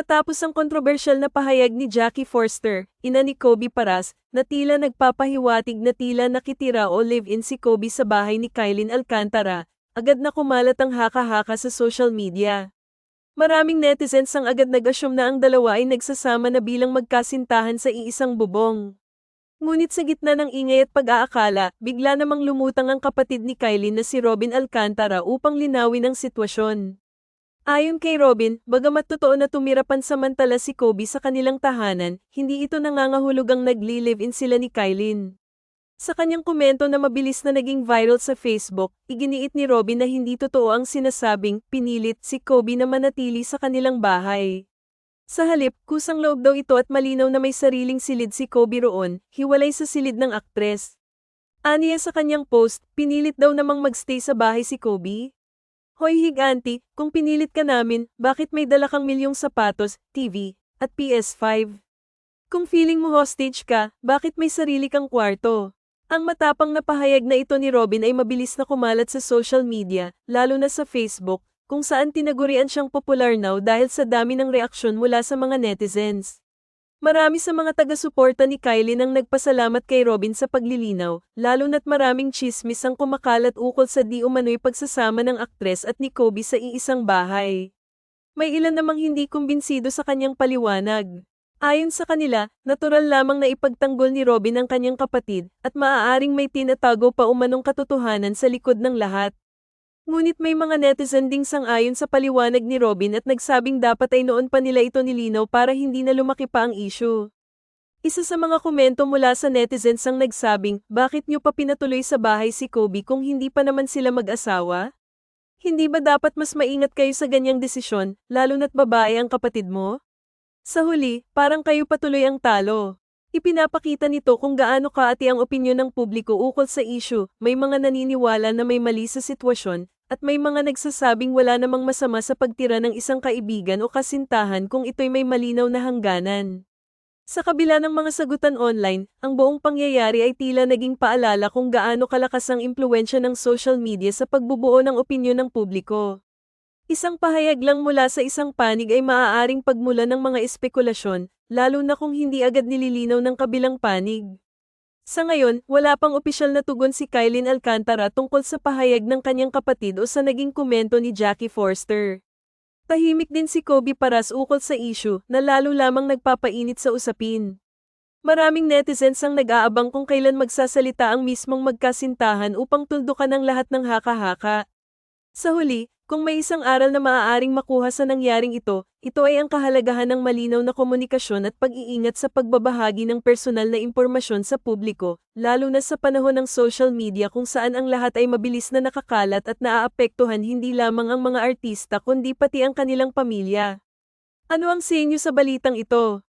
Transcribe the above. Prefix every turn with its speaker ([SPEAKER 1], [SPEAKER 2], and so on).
[SPEAKER 1] Matapos ang kontrobersyal na pahayag ni Jackie Forster, ina ni Kobe Paras, na tila nagpapahiwatig na tila nakitira o live-in si Kobe sa bahay ni Kylin Alcantara, agad na kumalat ang haka-haka sa social media. Maraming netizens ang agad nag-assume na ang dalawa ay nagsasama na bilang magkasintahan sa iisang bubong. Ngunit sa gitna ng ingay at pag-aakala, bigla namang lumutang ang kapatid ni Kylie na si Robin Alcantara upang linawin ang sitwasyon. Ayon kay Robin, bagamat totoo na tumira pansamantala si Kobe sa kanilang tahanan, hindi ito nangangahulugang nagli-live-in sila ni Kylin. Sa kanyang komento na mabilis na naging viral sa Facebook, iginiit ni Robin na hindi totoo ang sinasabing pinilit si Kobe na manatili sa kanilang bahay. Sa halip, kusang loob daw ito at malinaw na may sariling silid si Kobe roon, hiwalay sa silid ng aktres. Aniya sa kanyang post, pinilit daw namang magstay sa bahay si Kobe. Hoy higanti, kung pinilit ka namin, bakit may dala kang milyong sapatos, TV, at PS5? Kung feeling mo hostage ka, bakit may sarili kang kwarto? Ang matapang na pahayag na ito ni Robin ay mabilis na kumalat sa social media, lalo na sa Facebook, kung saan tinagurian siyang popular now dahil sa dami ng reaksyon mula sa mga netizens. Marami sa mga taga-suporta ni Kylie nang nagpasalamat kay Robin sa paglilinaw, lalo na't maraming chismis ang kumakalat ukol sa di umano'y pagsasama ng aktres at ni Kobe sa iisang bahay. May ilan namang hindi kumbinsido sa kanyang paliwanag. Ayon sa kanila, natural lamang na ipagtanggol ni Robin ang kanyang kapatid, at maaaring may tinatago pa umanong katotohanan sa likod ng lahat. Ngunit may mga netizen ding sang-ayon sa paliwanag ni Robin at nagsabing dapat ay noon pa nila ito nilinaw para hindi na lumaki pa ang issue. Isa sa mga komento mula sa netizens ang nagsabing, bakit nyo pa pinatuloy sa bahay si Kobe kung hindi pa naman sila mag-asawa? Hindi ba dapat mas maingat kayo sa ganyang desisyon, lalo na't babae ang kapatid mo? Sa huli, parang kayo patuloy ang talo. Ipinapakita nito kung gaano kaati ang opinyon ng publiko ukol sa issue, may mga naniniwala na may mali sa sitwasyon, at may mga nagsasabing wala namang masama sa pagtira ng isang kaibigan o kasintahan kung ito'y may malinaw na hangganan. Sa kabila ng mga sagutan online, ang buong pangyayari ay tila naging paalala kung gaano kalakas ang impluensya ng social media sa pagbubuo ng opinyon ng publiko. Isang pahayag lang mula sa isang panig ay maaaring pagmula ng mga espekulasyon, lalo na kung hindi agad nililinaw ng kabilang panig. Sa ngayon, wala pang opisyal na tugon si Kylin Alcantara tungkol sa pahayag ng kanyang kapatid o sa naging komento ni Jackie Forster. Tahimik din si Kobe Paras ukol sa issue na lalo lamang nagpapainit sa usapin. Maraming netizens ang nag-aabang kung kailan magsasalita ang mismong magkasintahan upang tuldukan ang lahat ng haka-haka. Sa huli, kung may isang aral na maaaring makuha sa nangyaring ito, ito ay ang kahalagahan ng malinaw na komunikasyon at pag-iingat sa pagbabahagi ng personal na impormasyon sa publiko, lalo na sa panahon ng social media kung saan ang lahat ay mabilis na nakakalat at naaapektuhan hindi lamang ang mga artista kundi pati ang kanilang pamilya. Ano ang senyo sa balitang ito?